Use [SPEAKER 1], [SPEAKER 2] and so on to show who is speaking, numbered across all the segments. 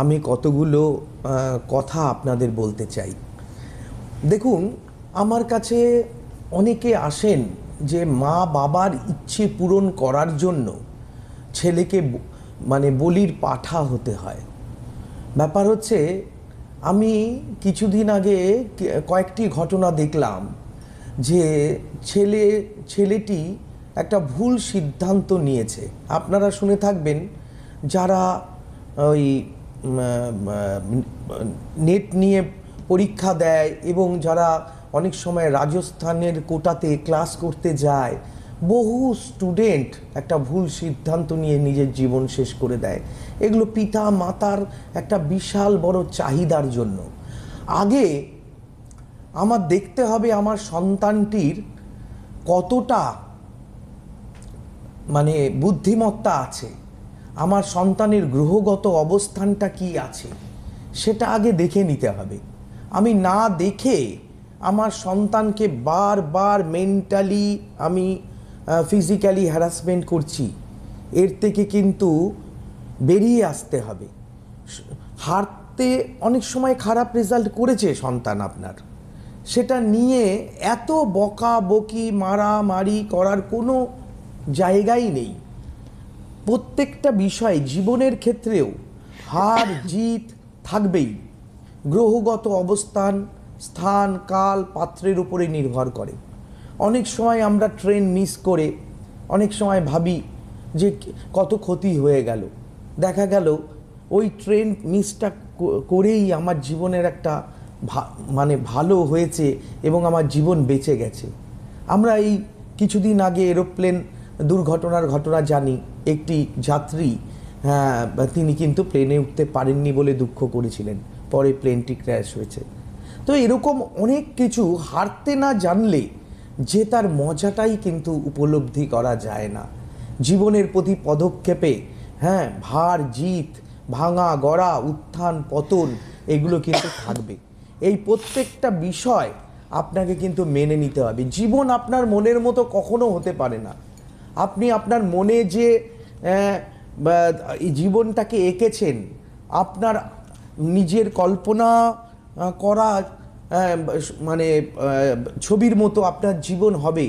[SPEAKER 1] আমি কতগুলো কথা আপনাদের বলতে চাই। দেখুন, আমার কাছে অনেকে আসেন যে মা বাবার ইচ্ছে পূরণ করার জন্য ছেলেকে মানে বলির পাঠা হতে হয়। ব্যাপার হচ্ছে, আমি কিছুদিন আগে কয়েকটি ঘটনা দেখলাম যে ছেলে, ছেলেটি একটা ভুল সিদ্ধান্ত নিয়েছে। আপনারা শুনে থাকবেন, যারা ওই নেট নিয়ে পরীক্ষা দেয় এবং যারা অনেক সময় রাজস্থানের কোটাতে ক্লাস করতে যায়, বহু স্টুডেন্ট একটা ভুল সিদ্ধান্ত নিয়ে নিজের জীবন শেষ করে দেয়। এগুলো পিতা মাতার একটা বিশাল বড় চাহিদার জন্য। আগে আমার দেখতে হবে আমার সন্তানটির কতটা মানে বুদ্ধিমত্তা আছে। আমার সন্তানের গ্রহগত অবস্থানটা কি আছে? সেটা আগে দেখে নিতে হবে। আমি না দেখে আমার সন্তানকে বারবার মেন্টালি আমি ফিজিক্যালি হ্যারাসমেন্ট করছি, এর থেকে কিন্তু বেরিয়ে আসতে হবে। হারতে অনেক সময় খারাপ রেজাল্ট করেছে সন্তান আপনার। সেটা নিয়ে এত বকা বকি মারামারি করার কোনো জায়গাই নেই। প্রত্যেকটা বিষয় জীবনের ক্ষেত্রেও হার, জিত থাকবেই। গ্রহগত অবস্থান, স্থান, কাল, পাত্রের উপরে নির্ভর করে। অনেক সময় আমরা ট্রেন মিস করে, অনেক সময় ভাবি যে কত ক্ষতি হয়ে গেল। দেখা গেল ওই ট্রেন মিসটা করেই আমার জীবনের একটা মানে ভালো হয়েছে এবং আমার জীবন বেঁচে গেছে। আমরা এই কিছুদিন আগে এরোপ্লেন দুর্ঘটনার ঘটনা জানি। একটি যাত্রী হ্যাঁ, তিনি কিন্তু প্লেনে উঠতে পারেননি বলে দুঃখ করেছিলেন। পরে প্লেনটি ক্র্যাশ হয়েছে। তো এরকম অনেক কিছু হারতে না জানলে যে তার মজাটাই কিন্তু উপলব্ধি করা যায় না। জীবনের প্রতি পদক্ষেপে হ্যাঁ ভার জিত ভাঙা গড়া উত্থান পতন এগুলো কিন্তু থাকবে। এই প্রত্যেকটা বিষয় আপনাকে কিন্তু মেনে নিতে হবে। জীবন আপনার মনের মতো কখনো হতে পারে না। আপনি আপনার মনে যে জীবনটাকে এঁকেছেন, আপনার নিজের কল্পনা করা মানে ছবির মতো আপনার জীবন হবে,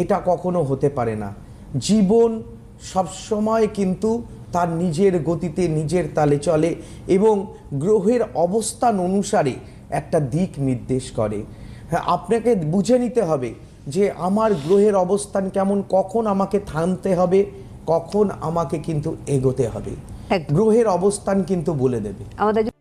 [SPEAKER 1] এটা কখনো হতে পারে না। জীবন সবসময় কিন্তু তার নিজের গতিতে, নিজের তালে চলে এবং গ্রহের অবস্থান অনুসারে একটা দিক নির্দেশ করে। হ্যাঁ আপনাকে বুঝে নিতে হবে যে আমার গ্রহের অবস্থান কেমন কখন আমাকে থামতে হবে কখন আমাকে কিন্তু এগোতে হবে। গ্রহের অবস্থান কিন্তু বলে দেবে।
[SPEAKER 2] আমাদের